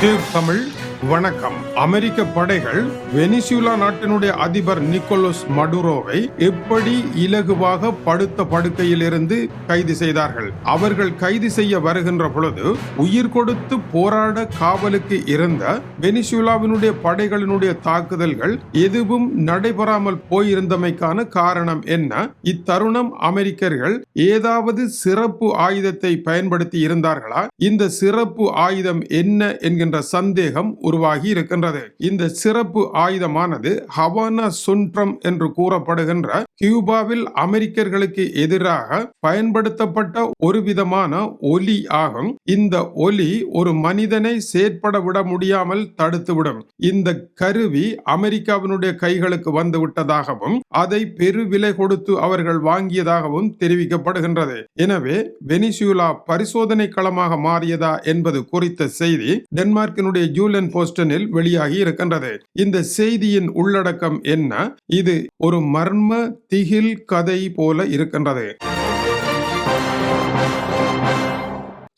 Tube Tamil வணக்கம். அமெரிக்க படைகள் Venezuela நாட்டினுடைய அதிபர் நிக்கோலஸ் மடுரோவை எப்படி இலகுவாக படுத்த படுக்கையில் இருந்து கைது செய்தார்கள்? அவர்கள் கைது செய்ய வருகின்ற பொழுது உயிர் கொடுத்து போராட காவலுக்கு இருந்த வெனிசுலாவினுடைய படைகளினுடைய தாக்குதல்கள் எதுவும் நடைபெறாமல் போயிருந்தமைக்கான காரணம் என்ன? இத்தருணம் அமெரிக்கர்கள் ஏதாவது சிறப்பு ஆயுதத்தை பயன்படுத்தி இருந்தார்களா? இந்த சிறப்பு ஆயுதம் என்ன என்கின்ற சந்தேகம் உருவாகி இருக்கின்றது. இந்த சிறப்பு ஆயுதமானது ஹவானா சுன்ட்ரம் என்று கூறப்படுகின்ற கியூபாவில் அமெரிக்கர்களுக்கு எதிராக பயன்படுத்தப்பட்ட ஒரு விதமான ஒலி ஆகும். இந்த ஒலி ஒரு மனிதனை செயற்பட விட முடியாமல் தடுத்துவிடும். இந்த கருவி அமெரிக்காவினுடைய கைகளுக்கு வந்துவிட்டதாகவும் அதை பெரு விலை கொடுத்து அவர்கள் வாங்கியதாகவும் தெரிவிக்கப்படுகின்றது. எனவே வெனிசூலா பரிசோதனை களமாக மாறியதா என்பது குறித்த செய்தி டென்மார்க்கினுடைய ஜூலன் போஸ்டனில் வெளியாகி இருக்கின்றது. இந்த செய்தியின் உள்ளடக்கம் என்ன? இது ஒரு மர்ம திகில் கதை போல இருக்கின்றது.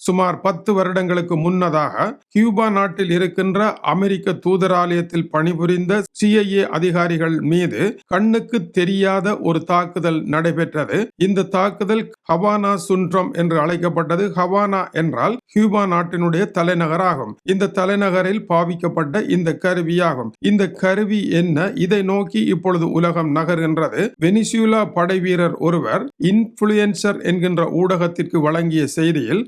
சுமார் பத்து வருடங்களுக்கு முன்னதாக கியூபா நாட்டில் இருக்கின்ற அமெரிக்க தூதராலயத்தில் பணிபுரிந்த சிஐஏ அதிகாரிகள் மீது கண்ணுக்கு தெரியாத ஒரு தாக்குதல் நடைபெற்றது. இந்த தாக்குதல் ஹவானா சுன்றம் என்று அழைக்கப்பட்டது. ஹவானா என்றால் கியூபா நாட்டினுடைய தலைநகராகும். இந்த தலைநகரில் பாவிக்கப்பட்ட இந்த கருவியாகும். இந்த கருவி என்ன? இதை நோக்கி இப்பொழுது உலகம் நகர்கின்றது. வெனிசுலா படை வீரர் ஒருவர் இன்ஃபுளுசர் என்கின்ற ஊடகத்திற்கு வழங்கிய செய்தியில்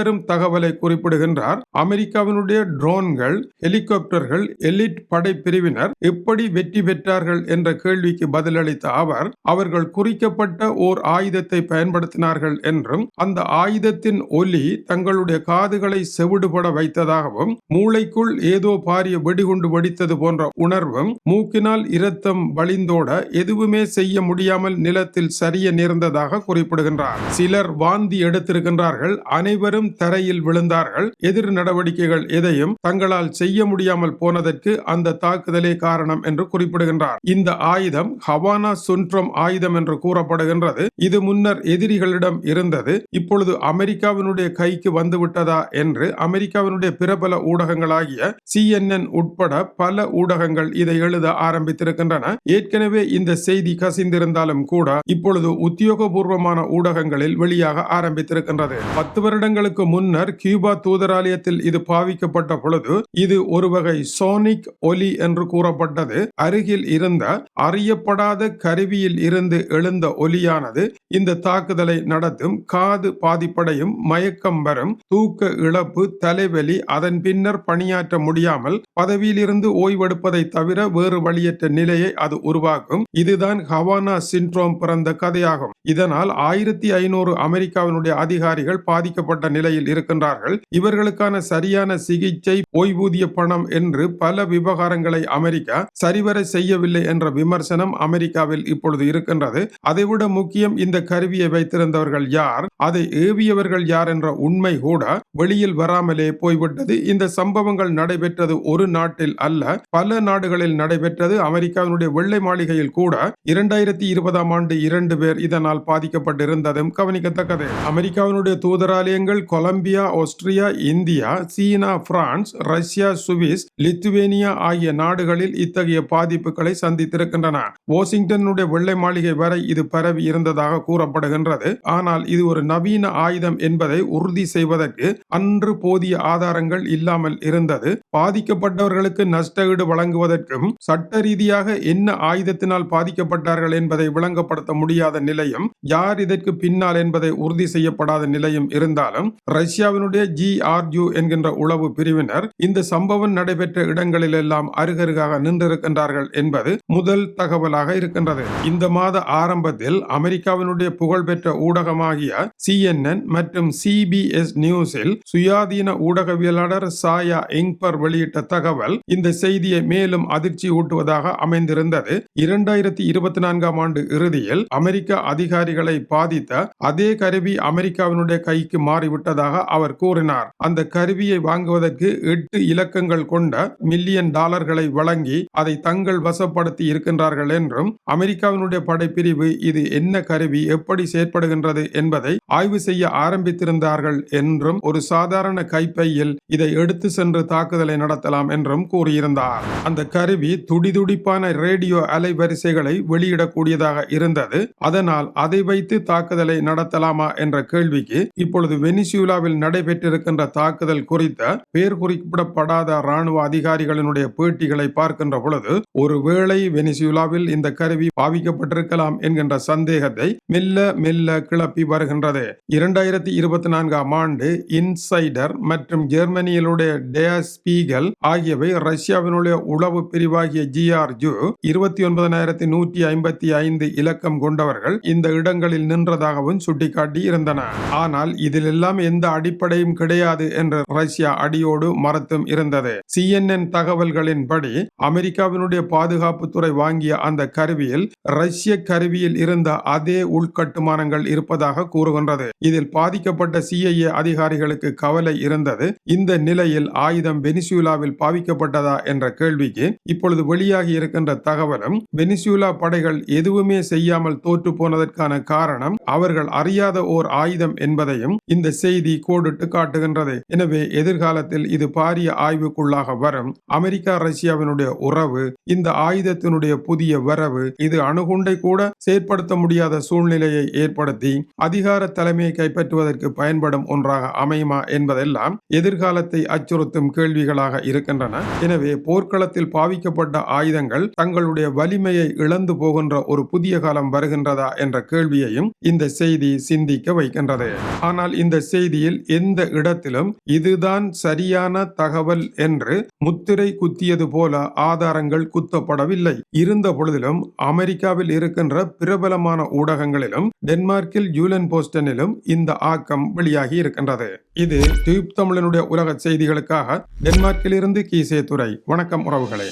பின்வரும் தகவலை குறிப்பிடுகின்றார். அமெரிக்காவினுடைய ட்ரோன்கள் ஹெலிகாப்டர்கள் எலிட் படை பிரிவினர் எப்படி வெற்றி பெற்றார்கள் என்ற கேள்விக்கு பதிலளித்த அவர் அவர்கள் குறிக்கப்பட்ட ஓர் ஆயுதத்தை பயன்படுத்தினார்கள் என்றும் அந்த ஆயுதத்தின் ஒலி தங்களுடைய காதுகளை செவிடுபட வைத்ததாகவும் மூளைக்குள் ஏதோ பாரிய வெடிகுண்டு வெடித்தது போன்ற உணர்வும் மூக்கினால் இரத்தம் வழிந்தோட எதுவுமே செய்ய முடியாமல் நிலத்தில் சரிய நேர்ந்ததாக குறிப்பிடுகின்றார். சிலர் வாந்தி எடுத்திருக்கின்றார்கள். அனைவரும் தரையில் விழுந்தார்கள். எதிர் நடவடிக்கைகள் எதையும் தங்களால் செய்ய முடியாமல் போனதற்கு அந்த தாக்குதலே காரணம் என்று குறிப்பிடுகின்றார். இந்த ஆயுதம் ஹவானா சுன்ட்ரம் ஆயுதம் என்று கூறப்படுகின்றது. இது முன்னர் எதிரிகளிடம் இருந்தது. இப்பொழுது அமெரிக்காவினுடைய கைக்கு வந்துவிட்டதா என்று அமெரிக்காவினுடைய பிரபல ஊடகங்களாகிய சிஎன்என் உட்பட பல ஊடகங்கள் இதை எழுத ஆரம்பித்திருக்கின்றன. ஏற்கனவே இந்த செய்தி கசிந்திருந்தாலும் கூட இப்பொழுது உத்தியோகபூர்வமான ஊடகங்களில் வெளியாக ஆரம்பித்திருக்கின்றது. பத்து வருடங்களுக்கு முன்னர் கியூபா தூதராலயத்தில் இது பாவிக்கப்பட்ட பொழுது இது ஒரு வகை சோனிக் ஒலி என்று கூறப்பட்டது. அருகில் இருந்த அறியப்படாத கருவியில் இருந்து எழுந்த ஒலியானது இந்த தாக்குதலை நடத்தும் காது பாதிப்படையும் மயக்கம் வரும் தூக்க இழப்பு தலைவலி அதன் பின்னர் பணியாற்ற முடியாமல் பதவியிலிருந்து ஓய்வெடுப்பதை தவிர வேறு வழியற்ற நிலையை அது உருவாக்கும். இதுதான் ஹவானா சின்ட்ரோம் பிறந்த கதையாகும். இதனால் ஆயிரத்தி ஐநூறு அமெரிக்காவினுடைய அதிகாரிகள் பாதிக்கப்பட்ட நிலையில் இருக்கின்றார்கள். இவர்களுக்கான சரியான சிகிச்சை ஓய்வூதிய பணம் என்று பல விவகாரங்களை அமெரிக்கா சரிவர செய்யவில்லை என்ற விமர்சனம் அமெரிக்காவில் இப்பொழுது இருக்கின்றது. அதைவிட முக்கியம் இந்த கருவியை வைத்திருந்தவர்கள் யார் அதை ஏவியவர்கள் யார் என்ற உண்மை கூட வெளியில் வராமலே போய்விட்டது. இந்த சம்பவங்கள் நடைபெற்றது ஒரு நாட்டில் அல்ல பல நாடுகளில் நடைபெற்றது. அமெரிக்காவினுடைய வெள்ளை மாளிகையில் கூட இரண்டாயிரத்தி இருபதாம் ஆண்டு இரண்டு பேர் இதனால் பாதிக்கப்பட்டிருந்ததும் கவனிக்கத்தக்கது. அமெரிக்காவினுடைய தூதராலயங்கள் கொலம்பியா ஆஸ்திரியா இந்தியா சீனா பிரான்ஸ் ரஷ்யா சுவிஸ் லித்துவேனியா ஆகிய நாடுகளில் இத்தகைய பாதிப்புகளை சந்தித்திருக்கின்றன. வாஷிங்டனுடைய வெள்ளை மாளிகை வரை இது பரவி இருந்ததாக கூறப்படுகின்றது. ஆனால் இது ஒரு நவீன ஆயுதம் என்பதை உறுதி செய்வதற்கு அன்று போதிய ஆதாரங்கள் இல்லாமல் இருந்தது. பாதிக்கப்பட்ட பாதிக்கப்பட்டவர்களுக்கு நஷ்டஈடு வழங்குவதற்கும் சட்ட ரீதியாக என்ன ஆயுதத்தினால் பாதிக்கப்பட்டார்கள் என்பதை விளங்கப்படுத்த முடியாத நிலையும் யார் இதற்கு பின்னால் என்பதை உறுதி செய்யப்படாத நிலையும் இருந்தாலும் ரஷ்யாவினுடைய ஜி ஆர்யூ என்கின்ற உளவு பிரிவினர் இந்த சம்பவம் நடைபெற்ற இடங்களிலெல்லாம் அருகருகாக நின்றிருக்கின்றார்கள் என்பது முதல் தகவலாக இருக்கின்றது. இந்த மாத ஆரம்பத்தில் அமெரிக்காவினுடைய புகழ்பெற்ற ஊடகமாகிய சிஎன்என் மற்றும் சிபிஎஸ் நியூஸில் சுயாதீன ஊடகவியலாளர் சாயா இங்பர் வெளியிட்ட தகவல் இந்த செய்தியை மேலும் அதிர்ச்சி ஊட்டுவதாக அமைந்திருந்தது. இரண்டாயிரத்தி இருபத்தி நான்காம் ஆண்டு இறுதியில் அமெரிக்க அதிகாரிகளை பாதித்த அதே கருவி அமெரிக்காவினுடைய கைக்கு மாறிவிட்டதாக அவர் கூறினார். அந்த கருவியை வாங்குவதற்கு எட்டு இலக்கங்கள் கொண்ட மில்லியன் டாலர்களை வழங்கி அதை தங்கள் வசப்படுத்தி இருக்கின்றார்கள் என்றும் அமெரிக்காவினுடைய படைப்பிரிவு இது என்ன கருவி எப்படி செயற்படுகின்றது என்பதை ஆய்வு செய்ய ஆரம்பித்திருந்தார்கள் என்றும் ஒரு சாதாரண கைப்பையில் இதை எடுத்து சென்று தாக்குதலை நடத்தலாம் என்றும் கூறியிருந்தார். அந்த கருவி துடிதுடிப்பான ரேடியோ அலைவரிசைகளை வெளியிடக்கூடியதாக இருந்தது. அதனால் அதை வைத்து தாக்குதலை நடத்தலாமா என்ற கேள்விக்கு இப்பொழுது வெனிசுலாவில் நடைபெற்றிருக்கின்ற தாக்குதல் குறித்த பேர் குறிப்பிடப்படாத ராணுவ அதிகாரிகளினுடைய பேட்டிகளை பார்க்கின்ற பொழுது ஒருவேளை வெனிசுலாவில் இந்த கருவி பாவிக்கப்பட்டிருக்கலாம் என்கின்ற சந்தேகத்தை மெல்ல மெல்ல கிளப்பி வருகின்றது. இரண்டாயிரத்தி இருபத்தி நான்காம் ஆண்டு இன்சைடர் மற்றும் ஜெர்மனியிலுடைய டேஸ்பீகல் ஆகியவை ரஷ்யாவினுடைய உளவு பிரிவாகிய ஜிஆர்ஜு இருபத்தி ஒன்பதனாயிரத்தி நூற்றி ஐம்பத்தி ஐந்து இலக்கம் கொண்டவர்கள் இந்த இடங்களில் நின்றதாகவும் சுட்டிக்காட்டி இருந்தன. ஆனால் இதிலெல்லாம் எந்த அடிப்படையும் கிடையாது என்று ரஷ்யா அடியோடு மறுத்தும் இருந்தது. சிஎன்என் தகவல்களின்படி அமெரிக்காவினுடைய பாதுகாப்புத்துறை வாங்கிய அந்த கருவியில் ரஷ்ய கருவியில் இருந்த அதே உள்கட்டுமானங்கள் இருப்பதாக கூறுகின்றது. இதில் பாதிக்கப்பட்ட சிஐஏ அதிகாரிகளுக்கு கவலை இருந்தது. இந்த நிலையில் ஆயுதம் வெனிசுலாவில் பாவிக்கப்பட்டதா என்ற கேள்விக்கு இப்பொழுது வெளியாகி இருக்கின்ற தகவலும் வெனிசுலா படைகள் எதுவுமே செய்யாமல் தோற்று போனதற்கான காரணம் அவர்கள் அறியாத ஓர் ஆயுதம் என்பதையும் இந்த செய்தி கோடிட்டு காட்டுகின்றது. எனவே எதிர்காலத்தில் இது பாரிய ஆய்வுக்குள்ளாக வரும். அமெரிக்கா ரஷ்யாவினுடைய உறவு இந்த ஆயுதத்தினுடைய புதிய வரவு இது அணுகுண்டை கூட செயற்படுத்த முடியாத சூழ்நிலையை ஏற்படுத்தி அதிகார தலைமையை கைப்பற்றுவதற்கு பயன்படும் ஒன்றாக அமையுமா என்பதெல்லாம் எதிர்காலத்தை அச்சுறுத்தும் கேள்விகளாக இருக்கின்றன. எனவே போர்க்களத்தில் பாவிக்கப்பட்ட ஆயுதங்கள் தங்களுடைய வலிமையை இழந்து போகின்ற ஒரு புதிய காலம் வருகின்றதா என்ற கேள்வியையும் இந்த செய்தி சிந்திக்க வைக்கின்றது. ஆனால் இந்த செய்தியில் எந்த இடத்திலும் இதுதான் சரியான தகவல் என்று முத்திரை குத்தியது போல ஆதாரங்கள் குத்தப்படவில்லை. இருந்த பொழுதிலும் அமெரிக்காவில் இருக்கின்ற பிரபலமான ஊடகங்களிலும் டென்மார்க்கில் ஜூலன் போஸ்டனிலும் இந்த ஆக்கம் வெளியாகி இருக்கின்றது. இது டியூப் தமிழனுடைய உலக செய்திகளுக்காக டென்மார்க்கில் இருந்து கீசே துறை வணக்கம் உறவுகளே.